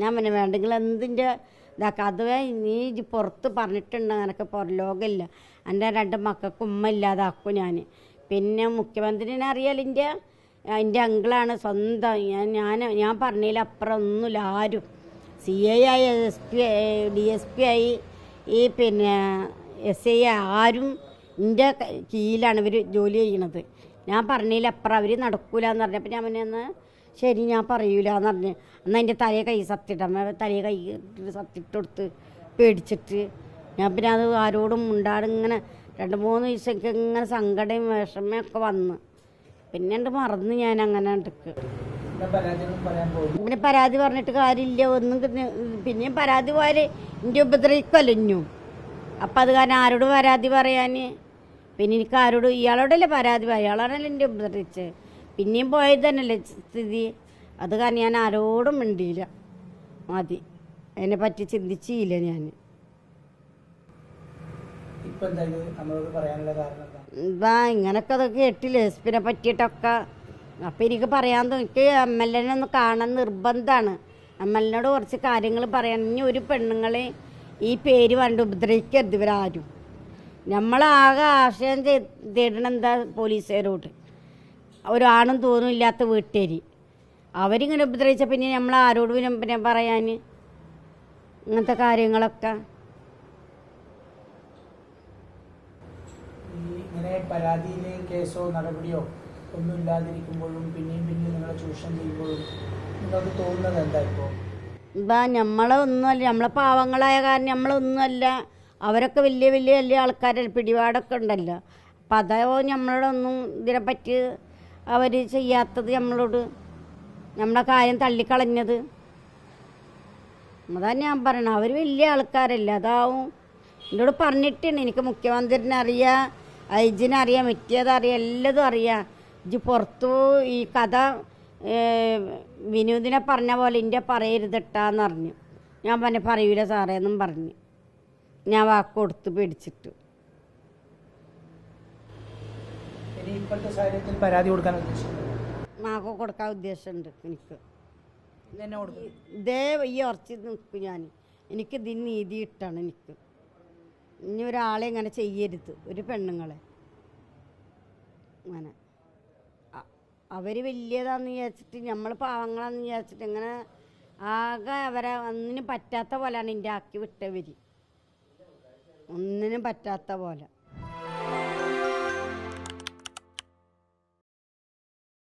ഞാൻ പിന്നെ വേണ്ടെങ്കിൽ എന്തിന്റെ ഇതാക്കുക അതുവേ നീ ഇത് പുറത്ത് പറഞ്ഞിട്ടുണ്ട് എനിക്ക് പുറലോകമില്ല എന്റെ രണ്ട് മക്കൾക്ക് ഉമ്മ ഇല്ലാതാക്കും ഞാൻ. പിന്നെ മുഖ്യമന്ത്രിനെ അറിയാലോ എന്റെ എന്റെ അങ്കിളാണ് സ്വന്തം. ഞാൻ ഞാൻ ഞാൻ പറഞ്ഞതിൽ അപ്പുറം ഒന്നുമില്ല ആരും. സി ഐ ആയി S P D S P ആയി. ഈ പിന്നെ എസ് ഐ ആരും എന്റെ കീഴിലാണ് ഇവർ ജോലി ചെയ്യണത്. ഞാൻ പറഞ്ഞതിൽ അപ്പുറം അവർ നടക്കൂല എന്ന് പറഞ്ഞപ്പോൾ ഞാൻ പിന്നെ ശരി ഞാൻ പറയൂല എന്ന് പറഞ്ഞ്. അന്ന് എന്റെ തലയെ കൈ സത്തിട്ടമ്മ തലയെ കൈ സത്തിട്ട് കൊടുത്ത് പേടിച്ചിട്ട്. ഞാൻ പിന്നെ അത് ആരോടും ഉണ്ടാട് ഇങ്ങനെ രണ്ട് മൂന്ന് ദിവസമൊക്കെ ഇങ്ങനെ സങ്കടയും വിഷമയൊക്കെ വന്ന്. പിന്നെ ഉണ്ട് മറന്ന് ഞാൻ അങ്ങനെ എടുക്ക് പിന്നെ പരാതി പറഞ്ഞിട്ട് കാര്യമില്ല. ഒന്നും പിന്നെ പിന്നെയും പരാതി പോയാൽ എന്റെ ഉപദ്രവിക്കുമല്ലോ ഇഞ്ഞും. അപ്പം അത് കാരണം ആരോട് പരാതി പറയാൻ പിന്നെ എനിക്ക് ആരോട് ഇയാളോടല്ലേ പരാതി പറയാം? അയാളാണല്ലോ എന്റെ ഉപദ്രവിച്ചത്. പിന്നെയും പോയത് തന്നെയല്ലേ സ്ഥിതി. അത് കാരണം ഞാൻ ആരോടും മിണ്ടിയില്ല. മതി. അതിനെ പറ്റി ചിന്തിച്ചില്ല ഞാൻ. ഇത് ഇങ്ങനൊക്കെ അതൊക്കെ കേട്ടില്ലേ? എസ്പിനെ പറ്റിയിട്ടൊക്കെ. അപ്പം എനിക്ക് പറയാൻ തോന്നിക്ക് എനിക്ക് എം എൽ എനെ ഒന്ന് കാണാൻ നിർബന്ധമാണ് എം എൽ എനോട് കുറച്ച് കാര്യങ്ങൾ പറയാൻ. ഇനി ഒരു പെണ്ണുങ്ങളെ ഈ പേര് കണ്ട് ഉപദ്രവിക്കരുത് ഇവരാരും. നമ്മളാകെ ആശയം തേടണം എന്താ? പോലീസുകാരോട്. ഒരാണും തോന്നും ഇല്ലാത്ത വീട്ടുകാരി. അവരിങ്ങനെ ഉപദ്രവിച്ച പിന്നെ നമ്മൾ ആരോട് പിന്നെ പിന്നെ പറയാൻ ഇങ്ങനത്തെ കാര്യങ്ങളൊക്കെ. ഇങ്ങനെ പരാതിയിൽ കേസോ നടപടിയോ ഒന്നും ഇല്ലാതിരിക്കുമ്പോഴും പിന്നെയും പിന്നെയും നിങ്ങളെ ചൂഷണം ചെയ്യുമ്പോഴും നിങ്ങൾക്ക് തോന്നുന്നത് എന്താ ഇപ്പോൾ എന്താ നമ്മളെ ഒന്നുമല്ല നമ്മളെ പാവങ്ങളായ കാരണം നമ്മളൊന്നുമല്ല അവരൊക്കെ വലിയ വലിയ വലിയ ആൾക്കാരെ പിടിപാടൊക്കെ ഉണ്ടല്ലോ. അപ്പം അതോ നമ്മളോടൊന്നും ഇതിനെപ്പറ്റി അവർ ചെയ്യാത്തത് നമ്മളോട് നമ്മളെ കാര്യം തള്ളിക്കളഞ്ഞത്. അതാ ഞാൻ പറയണം അവർ വലിയ ആൾക്കാരല്ല അതാവും. എന്നോട് പറഞ്ഞിട്ടുണ്ട് എനിക്ക് മുഖ്യമന്ത്രിനെ അറിയാം ഐജിനെ അറിയാം മെറ്റിയതറിയാം എല്ലാതും അറിയാം. ഇജ് പുറത്തു ഈ കഥ വിനോദിനെ പറഞ്ഞ പോലെ ഇന്റെ പറയരുതട്ടാന്ന് പറഞ്ഞു. ഞാൻ പറഞ്ഞ പറയൂല സാറേ എന്നും പറഞ്ഞു. ഞാൻ വാക്ക് കൊടുത്ത് പേടിച്ചിട്ട് ഇനി ഇപ്പോഴത്തെ സാഹചര്യത്തിൽ പരാതി കൊടുക്കാൻ ഉദ്ദേശിക്കുന്നത് മാക്ക് കൊടുക്കാൻ ഉദ്ദേശമുണ്ട് എനിക്ക്. ഇത് തന്നെ കൊടുക്കും? ഇതേ ഈ ഉറച്ച് നിൽക്കും ഞാൻ. എനിക്ക് ഇതിന് നീതി ഇട്ടാണ് എനിക്ക്. ഇനി ഒരാളെ ഇങ്ങനെ ചെയ്യരുത് ഒരു പെണ്ണുങ്ങളെ. അങ്ങനെ. അവർ വലിയതാന്ന് വിചാരിച്ചിട്ട് നമ്മൾ പാവങ്ങളാന്ന് വിചാരിച്ചിട്ട് ഇങ്ങനെ ആകെ അവരെ ഒന്നിനും പറ്റാത്ത പോലെയാണ് എന്റെ ആക്കി വിട്ടവർ ഒന്നിനും പറ്റാത്ത പോലെ.